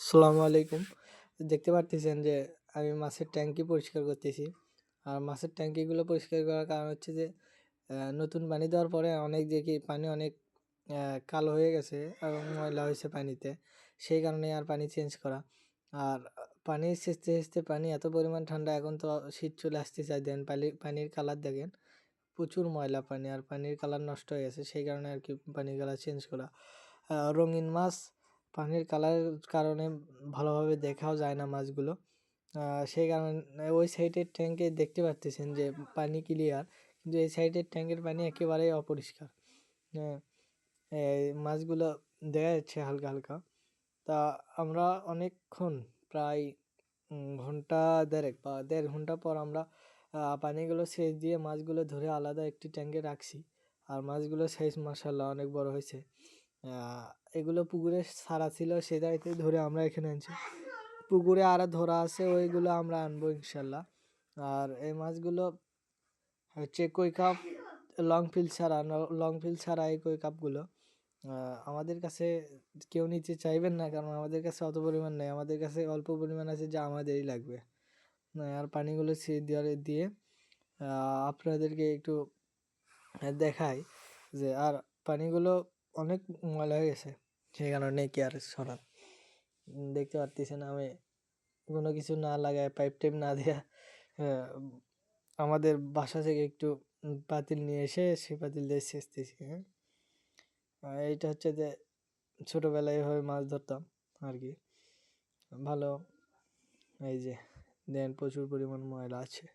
আসসালামু আলাইকুম। দেখতে পারতেছেন যে, আমি মাছের ট্যাঙ্কি পরিষ্কার করতেছি। আর মাছের ট্যাঙ্কিগুলো পরিষ্কার করার কারণ হচ্ছে যে নতুন পানি দেওয়ার পরে অনেক দেখি পানি অনেক কালো হয়ে গেছে এবং ময়লা হয়েছে পানিতে। সেই কারণে আর পানি চেঞ্জ করা। আর পানি সেচতে সেচতে পানি এত পরিমাণ ঠান্ডা, এখন তো শীত চলে আসতে চাই দেন পানি পানির কালার দেখেন, প্রচুর ময়লা পানি। আর পানির কালার নষ্ট হয়ে গেছে, সেই কারণে আর কি পানির কালার চেঞ্জ করা। রঙিন মাছ পানির কালারের কারণে ভালোভাবে দেখাও যায় না মাছগুলো। সেই কারণে ওই সাইডের ট্যাঙ্কে দেখতে পারতেছেন যে পানি ক্লিয়ার, কিন্তু এই সাইডের ট্যাঙ্কের পানি একেবারেই অপরিষ্কার। হ্যাঁ মাছগুলো দেখা যাচ্ছে হালকা হালকা। তা আমরা অনেকক্ষণ প্রায় ঘণ্টা দেড়েক বা দেড় ঘণ্টা পর আমরা পানিগুলো সেচ দিয়ে মাছগুলো ধরে আলাদা একটি ট্যাঙ্কে রাখছি। আর মাছগুলো সেচ মাসাল্লাহ অনেক বড় হয়েছে। এগুলো পুকুরে ছাড়া ছিল সেটাইতে ধরে আমরা এখানে আনছি। পুকুরে আরও ধরা আছে, ওইগুলো আমরা আনব ইনশাল্লাহ। আর এই মাছগুলো হচ্ছে কই কাপ লং ফিল ছাড়া লং ফিল ছাড়া এই কই কাপগুলো। আমাদের কাছে কেউ নিতে চাইবেন না, কারণ আমাদের কাছে অত পরিমাণ নেই। আমাদের কাছে অল্প পরিমাণ আছে যা আমাদেরই লাগবে। আর পানিগুলো সে দেওয়ার দিয়ে আপনাদেরকে একটু দেখাই যে, আর পানিগুলো অনেক ময়লা হয়ে গেছে, সেই কারণে কি আর সরান দেখতে পারতেছেন আমি কোনো কিছু না লাগায় পাইপ টাইপ না দেওয়া আমাদের বাসা থেকে একটু পাতিল নিয়ে এসে সেই পাতিল দিয়ে সেচতেছি হ্যাঁ। এইটা হচ্ছে যে ছোটোবেলায় এভাবে মাছ ধরতাম আর কি। ভালো, এই যে দেন প্রচুর পরিমাণ ময়লা আছে।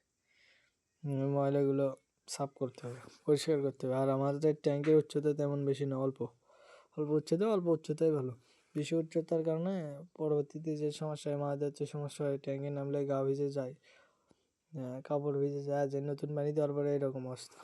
ময়লাগুলো সাফ করতে হবে, পরিষ্কার করতে হবে। আর আমাদের ট্যাঙ্কের উচ্চতা তেমন বেশি না, অল্প। অল্প উচ্চতা, অল্প উচ্চতাই ভালো। বেশি উচ্চতার কারণে পরবর্তীতে যে সমস্যা হয় মাছ ধরতে সমস্যা হয়, ট্যাঙ্কে নামলে গা ভিজে যায় কাপড় ভিজে যায়, যে নতুন পানি দেওয়ার পরে এরকম অবস্থা।